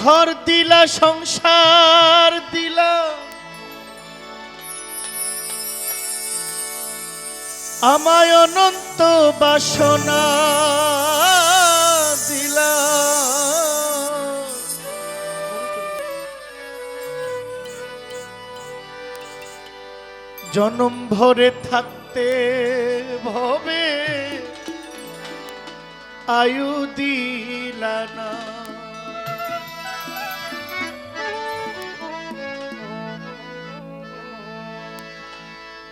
ঘর দিলা সংসার। আমায় অনন্ত বাসনা দিলা। জনম ভরে থাকতে ভবে আয়ু দিলা না।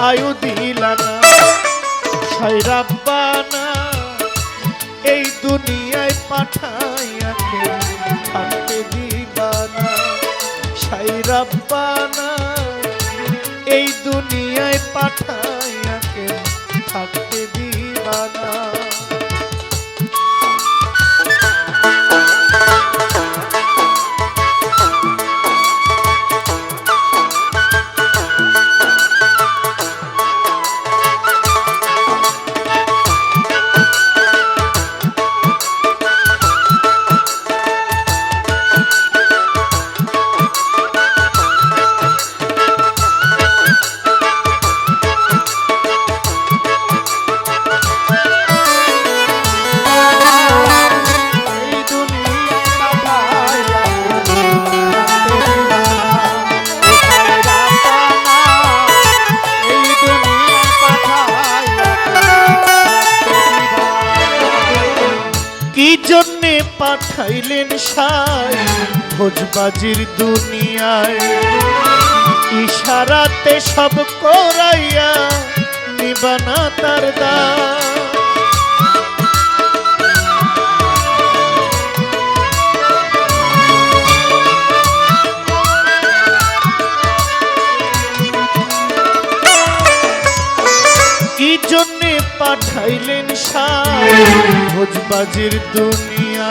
আয়ু দিলানা সাইরাব্বানা এই দুনিয়ায় পাঠাইয়াকে থাকতে দিবানা সাইরাব্বানা এই দুনিয়ায় পাঠাইয়াকে থাকতে দিবানা কি জন্যে পাঠাইলেন সাই ভোজবাজির দুনিয়ায়? ইশারাতে সব করাইয়া নিবানা তার দা পাঠাইলেন ভোজবাজির দুনিয়া,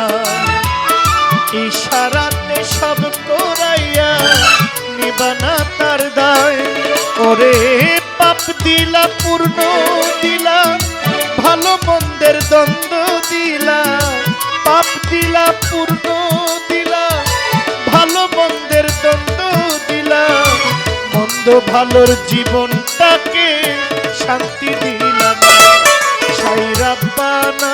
ইশারাতে সব করাইয়া নিবানা তার দায়। ওরে পাপ দিলা, পূর্ণ দিলা, ভালো মন্দের দ্বন্দ্ব দিলা, পাপ দিলা, পূর্ণ দিলা, ভালো মন্দের দ্বন্দ্ব দিলা, মন্দ ভালোর জীবনটাকে শান্তি দিলাম সাইরাব্বানা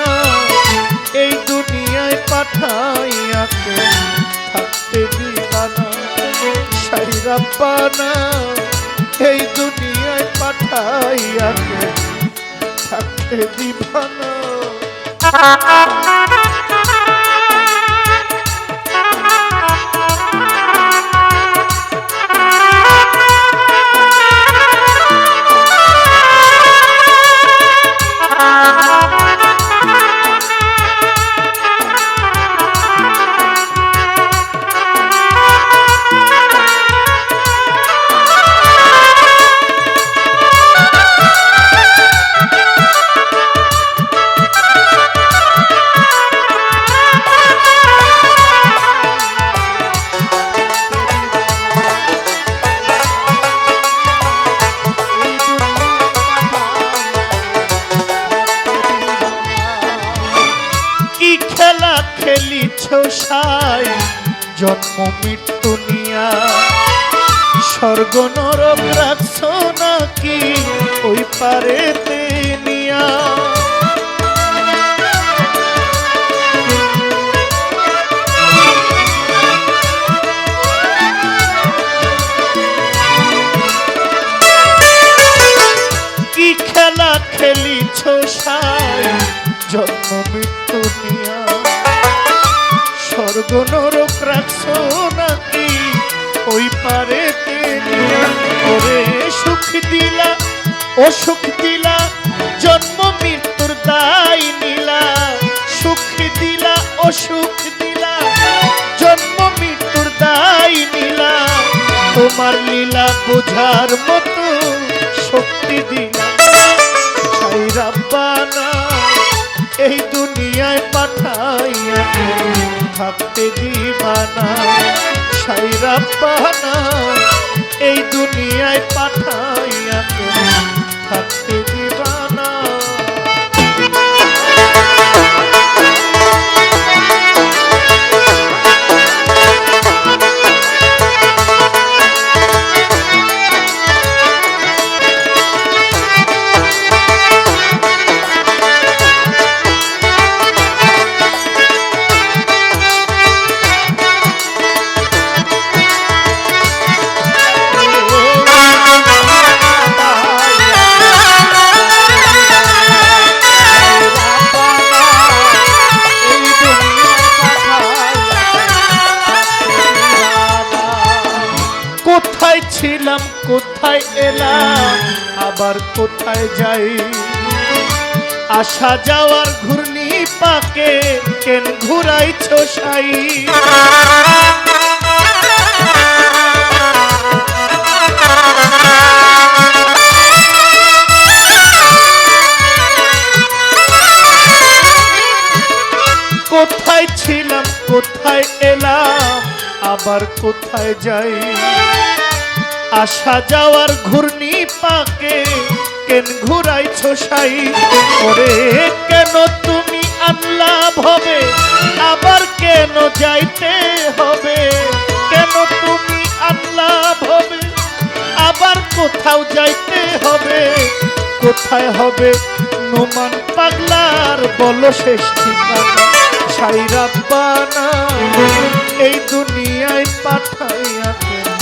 এই দুনিয়ায় পাঠাইয়াকে থাকতে দিবানা। এই দুনিয়ায় থাকতে দিবানা। সাই জন্ম, মৃত্যু নিয়া। স্বর্গ নরক রাখছ নাকি ওই পারে নিয়া? কি খেলা খেলিছ সাই জন্ম, মৃত্যু নিয়া। স্বর্গ নরক রাখছো নাকি ওই পারে ওরে সুখ দিলা অসুখ দিলা, জন্ম মৃত্যুর দায় নিলা। সুখ দিলা অসুখ দিলা, জন্ম মৃত্যুর দায় নিলা। তোমার লীলা বোঝার মতো শক্তি দিলা। এই দুনিয়ায় পাঠাইয়া থাকতে দিবানা সাইরা রাব্বানা এই দুনিয়ায় পাঠাইয়া থাকতে কোথায় ছিলাম, কোথায় এলাম, আবার কোথায় যাই? আসা যাওয়ার ঘূর্ণি পাকে, কেন ঘুরাইছ সাই? কোথায় ছিলাম, কোথায় এলাম, আবার কোথায় যাই? আসা যাওয়ার ঘূর্ণি পাকে, কেন ঘুরাইছ সাই? ওরে, কেন তুমি আল্লাহ ভবে আবার কেন যাইতে হবে? কেন তুমি আল্লাহ ভবে আবার কোথাও যাইতে হবে? কোথায় হবে নোমান পাগলার বলো শেষ ঠিকানা? সাইরাব্বানা এই দুনিয়ায় পাঠাইয়া কেন